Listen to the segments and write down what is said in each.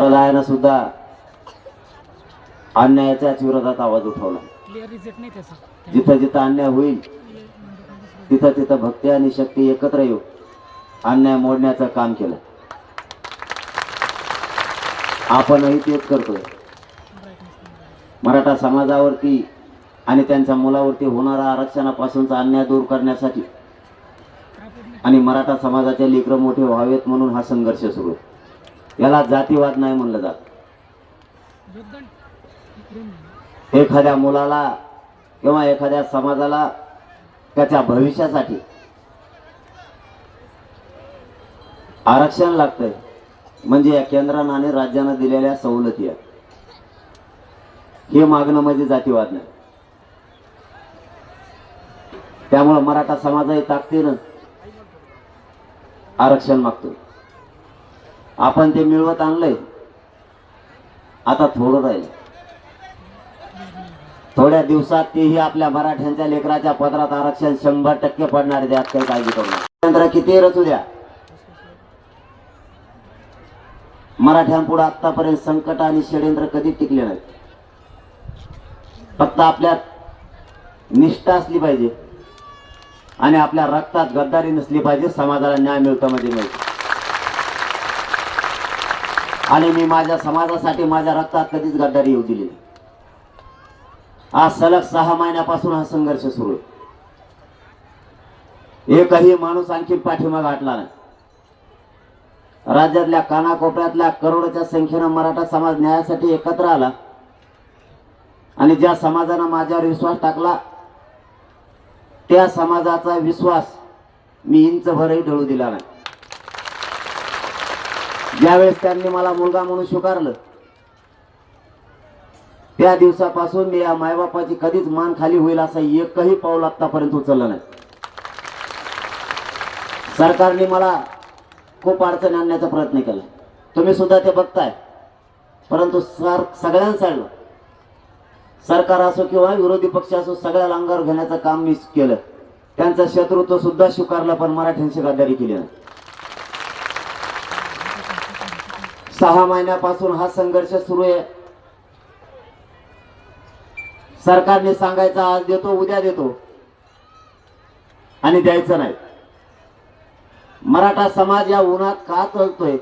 प्रदायानं सुद्धा अन्यायाच्याच विरोधात आवाज उठवला. जिथं जिथं अन्याय होईल तिथं तिथं भक्ती आणि शक्ती एकत्र येऊ अन्याय मोडण्याचं काम केलं. आपणही तेच करतोय. मराठा समाजावरती आणि त्यांच्या मुलावरती होणारा आरक्षणापासूनचा अन्याय दूर करण्यासाठी आणि मराठा समाजाचे लेकरं मोठे व्हावेत म्हणून हा संघर्ष सुरू आहे. याला जातीवाद नाही म्हणलं जात. एखाद्या मुलाला किंवा एखाद्या समाजाला त्याच्या भविष्यासाठी आरक्षण लागतंय. म्हणजे या केंद्रानं आणि राज्यानं दिलेल्या सवलती आहेत. हे मागणं म्हणजे जातीवाद नाही. त्यामुळं मराठा समाजही ताकदीनं आरक्षण मागतोय. आपण ते मिळवत आणलंय. आता थोडं राहील. थोड्या दिवसात तेही आपल्या मराठ्यांच्या लेकराच्या पदरात आरक्षण शंभर टक्के पडणार आहे त्यात काही काळजी करू नका. किती रचू द्या. मराठ्यांपुढे आतापर्यंत संकट आणि षडयंत्र कधी टिकले नाही फक्त आपल्यात निष्ठा असली पाहिजे आणि आपल्या रक्तात गद्दारी नसली पाहिजे समाजाला न्याय मिळतो म्हणजे मिळतो. आणि मी माझ्या समाजासाठी माझ्या रक्तात कधीच गद्दारी येऊ दिली नाही. आज सलग सहा महिन्यापासून हा संघर्ष सुरू आहे. एकही माणूस आणखी पाठिंबा गाठला नाही. राज्यातल्या कानाकोपऱ्यातल्या करोडोच्या संख्येनं मराठा समाज न्यायासाठी एकत्र आला आणि ज्या समाजानं माझ्यावर विश्वास टाकला त्या समाजाचा विश्वास मी इंचभरही ढळू दिला नाही. ज्यावेळेस त्यांनी मला मुलगा म्हणून स्वीकारलं त्या दिवसापासून मी या मायबापाची कधीच मान खाली होईल असं एकही पाऊल आतापर्यंत उचललं नाही. सरकारने मला खूप अडचण आणण्याचा प्रयत्न केला. तुम्ही सुद्धा ते बघताय. परंतु सर सगळ्यांसाठी सरकार असो किंवा विरोधी पक्ष असो सगळ्या अंगावर घेण्याचं काम मी केलं. त्यांचा शत्रुत्व सुद्धा स्वीकारलं पण मराठ्यांशी गद्दारी केली नाही. सहा महिन्यापासून हा संघर्ष सुरू आहे. सरकारने सांगायचा आज देतो उद्या देतो. आणि द्यायचं नाही. मराठा समाज या उन्हात का चलतोय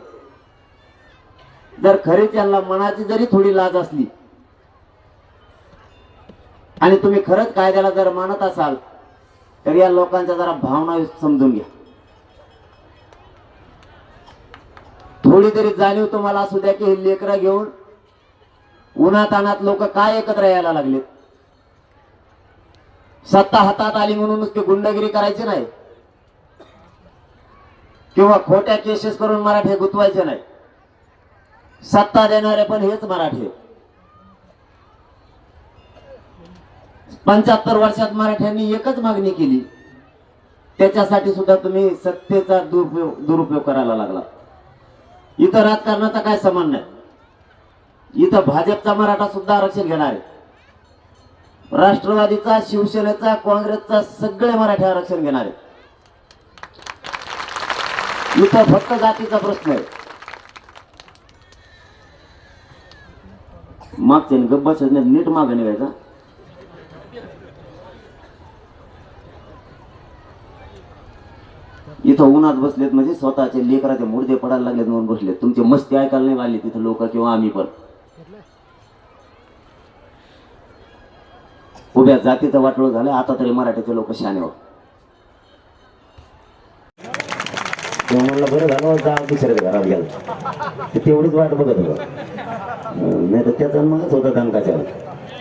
जर खरीच यांना मनाची जरी थोडी लाज असली आणि तुम्ही खरंच कायद्याला जर मानत असाल तर या लोकांच्या जरा भावना समजून घ्या. थोडी तरी जाणीव तुम्हाला असू द्या की हे लेकरं घेऊन उन्हातानात लोक काय एकत्र यायला लागलेत? सत्ता हातात आली म्हणून नुसती गुंडगिरी करायची नाही. किंवा खोट्या केसेस करून मराठे गुंतवायचे नाही. सत्ता देणारे पण हेच मराठे. पंच्याहत्तर वर्षात मराठ्यांनी एकच मागणी केली. त्याच्यासाठी सुद्धा तुम्ही सत्तेचा दुरुपयोग दुरुपयोग करायला लागला इथं राजकारणाचा काय समान नाही इथं भाजपचा मराठा सुद्धा आरक्षण घेणार आहे. राष्ट्रवादीचा शिवसेनेचा काँग्रेसचा सगळे मराठी आरक्षण घेणार आहे इथं फक्त जातीचा प्रश्न आहे. मागचे गब्बस नीट मागे निघायचा इथं उन्हात बसलेत म्हणजे स्वतःचे लेकराचे मुर्दे पडायला लागलेत म्हणून बसलेत. तुमची मस्ती ऐकायला नाही आली तिथं लोक किंवा आम्ही पण. उभ्या जातीचं वाटोळ झालं आता तरी मराठीचे लोक शाने हो म्हणलं बरं झालं हो, जा दुसऱ्या घरात गेला. ते तेवढीच वाट बघत होतं. नाही तर त्याचा मगच होता दणकाच्या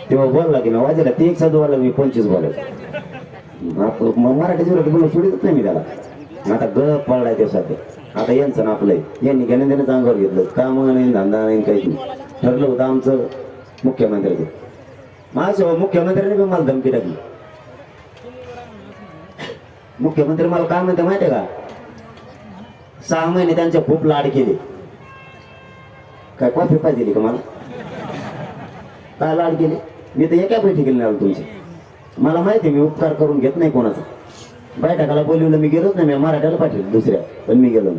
तेव्हा बोलला की मी वाजेला ते एक साधू मी पंचवीस बोलायचं मराठीच्या मग मराठीची विरोध बोलून सोडितच नाही मी त्याला. आता ग पडलाय ते सध्या. आता यांचं ना आपलंय. यांनी घेण्या देण्याचं चांगलं घेतलं. काम नाही धंदा नाही काहीच नाही. ठरलं होतं आमचं मुख्यमंत्र्याचं. माझं मुख्यमंत्र्याने पण मला धमकी टाकली. मुख्यमंत्री मला काय म्हणते माहितीये का? सहा महिने त्यांचे खूप लाड केले. काय कॉफी पाहिजे दिली का मला? काय लाड केले? मी तर एका बैठकीला आलो तुमची. मला माहिती मी उपकार करून घेत नाही कोणाचा. बैठकाला बोलवलं मी गेलोच नाही. मी मराठ्याला पाठवलं दुसऱ्या. पण मी गेलो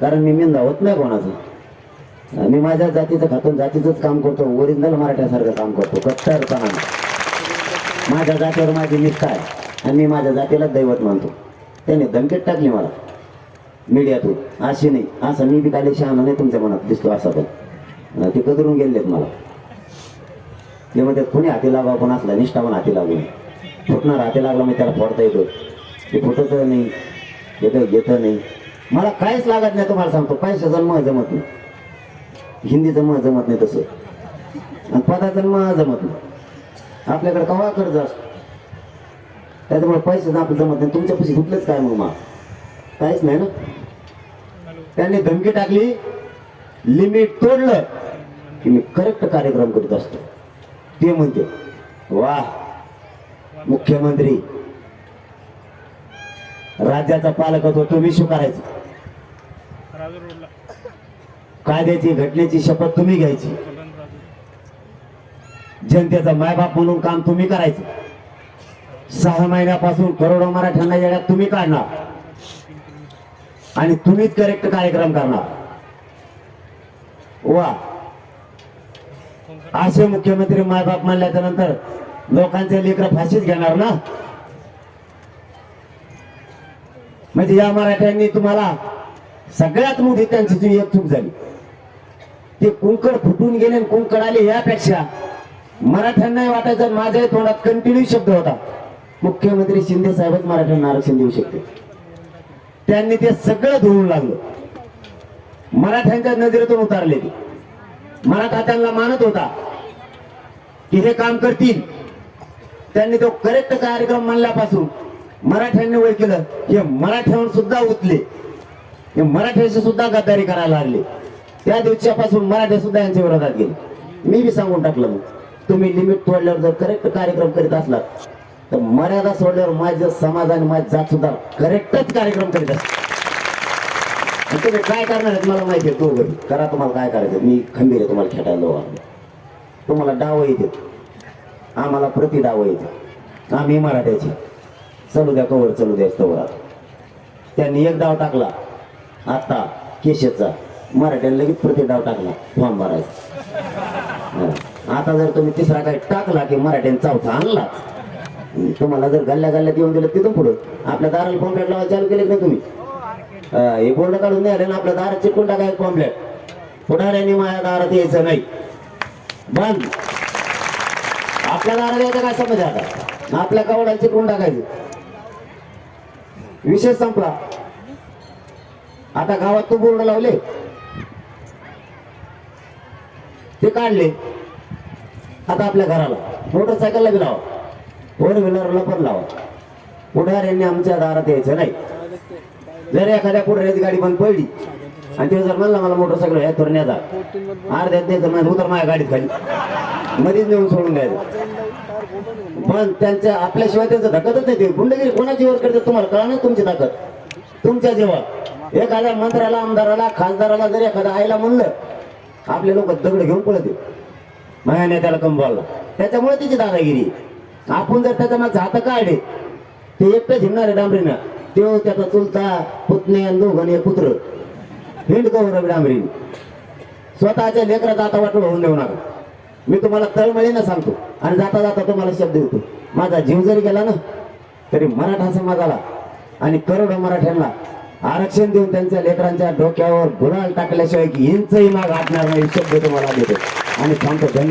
कारण मी मेंदा होत नाही कोणाचं. मी माझ्या जातीचं खातून जातीचंच काम करतो. ओरिजिनल मराठ्यासारखं काम करतो. कट्टरपणा माझ्या जातीवर माझी निष्ठा आहे. आणि मी माझ्या जातीला दैवत मानतो. त्याने धमकीत टाकली मला. मीडियातून. अशी नाही. असं मी बी काही शहाणा नाही तुमच्या मनात. दिसतो असा पण. ते कदरून गेलेत मला. ते म्हणतात कोणी हाती लावा कोण असला निष्ठा पण हाती लागू नये. फुटणार हाती लागला मग त्याला फोडता येतो. ते फुटत नाही येतं घेतं नाही. मला काहीच लागत नाही तुम्हाला सांगतो. पैशाचं मग जमत नाही. हिंदीचं मग जमत नाही तसं. आणि पदाचं मग जमत नाही. आपल्याकडे कवा कर्ज असतो? त्याच्यामुळे पैसे आपलं जमत नाही. तुमच्या पैसे कुठलेच काय मग मा काहीच नाही ना? त्यांनी धमकी टाकली लिमिट तोडलं की मी करेक्ट कार्यक्रम करत असतो. ते म्हणते वा मुख्यमंत्री राज्याचा पालक होतो तुम्ही स्वीकारायचं कायद्याची घटनेची शपथ तुम्ही घ्यायची. जनतेचा मायबाप म्हणून काम तुम्ही करायचं. सहा महिन्यापासून करोडो मराठ्यांना येण्यात तुम्ही काढणार. आणि तुम्हीच करेक्ट कार्यक्रम करणार. वा. असे मुख्यमंत्री मायबाप म्हणल्याच्या नंतर लोकांचे लेकर फाशीच घेणार ना? म्हणजे या मराठ्यांनी तुम्हाला सगळ्यात मोठी त्यांची एक चूक झाली. ते कुंकड फुटून गेले कुंकड आले यापेक्षा मराठ्यांनाही वाटायचं माझ्याही तोंडात कंटिन्यू शब्द होता. मुख्यमंत्री शिंदे साहेबच मराठ्यांना आरक्षण देऊ शकते. त्यांनी ते सगळं धुवून लागलं मराठ्यांच्या नजरेतून उतारले ते. मराठा त्यांना मानत होता की हे काम करतील. त्यांनी तो करेक्ट कार्यक्रम मानल्यापासून मराठ्यांनी वय केलं हे मराठ्यावर सुद्धा उतले. हे मराठ्याशी सुद्धा गद्दारी करायला लागले. त्या दिवसापासून मराठे सुद्धा यांच्या विरोधात गेले. मी बी सांगून टाकलं मग. तुम्ही लिमिट तोडल्यावर जर करेक्ट कार्यक्रम करीत असलात तर मर्यादा सोडल्यावर माझं समाज आणि माझी जात सुद्धा करेक्टच कार्यक्रम करीत असतात तुम्ही काय करणार आहेत मला माहिती आहे तो घरी करा तुम्हाला काय करायचं मी खंबीर आहे तुम्हाला खेटायला लावा तुम्हाला डाव येते आम्हाला प्रति डाव येते. आम्ही मराठ्याची. चलू द्या कवर चलू द्या कवर. त्यांनी एक डाव टाकला. आता केशेचा. मराठ्याने लगेच प्रति डाव टाकला. फॉर्म भरायचा. आता जर तुम्ही तिसरा काही टाकला की मराठ्याने चौथा आणलाच. तुम्हाला जर गल्ल्या गल्ल्यात येऊन दिलं तिथून पुढं. आपल्या दाराला कॉम्प्लेट लावायला चालू केले नाही तुम्ही? हे. बोर्ड काढून द्या ना आपल्या दारात चिटकून टाकायचं पॉम्पलेट पुढाऱ्यांनी माझ्या दारात यायचं नाही. बंद. आपल्या दारात यायचं काय समज आता? आपल्या कवडाला चिटकून टाकायचं. विषय संपला. आता गावात तू बोर्ड लावले. ते काढले. आता आपल्या घराला. मोटरसायकलला बी लावा. फोर व्हीलरला पण लावा. पुढाऱ्यांनी आमच्या दारात यायचं नाही. जर एखाद्या पुढाऱ्याची गाडी बंद पडली आणि ते जर म्हणला मला मोटरसायकल ह्या थोडण्याचा अर्ध्यात द्यायचं म्हणजे उतर माझ्या गाडीत खाली. मध्येच नेऊन सोडून द्यायचं पण त्यांच्या आपल्याशिवाय त्यांचं धकतच नाही. ते गुंडगिरी कोणाची वर करते तुम्हाला कळणार तुमची ताकद? तुमच्या जेव्हा. एखाद्या मंत्र्याला आमदाराला खासदाराला जर एखादा आईला म्हणलं आपले लोक दगड घेऊन पळत माझ्या नेत्याला कंबावला त्याच्यामुळे तिची दादागिरी. आपण जर त्याच्या मागचं हात काढले ते एकटं हिंडणारे आहे डांबरीनं. तो त्याचा चुलता पुतणे आणि आणि पुत्र. हिंड गौरव डांबरीने. स्वतःच्या लेकराचा आता वाटलं होऊन देऊ नका. मी तुम्हाला तळमळीनं सांगतो. आणि जाता जाता तुम्हाला शब्द देतो. माझा जीव जरी गेला ना तरी मराठा समाजाला आणि करोडो मराठ्यांना आरक्षण देऊन त्यांच्या लेकरांच्या डोक्यावर गुलाल टाकल्याशिवाय की इंचही माग आटणार नाही शब्द तुम्हाला देतो. आणि थांबतो. धन्यवाद.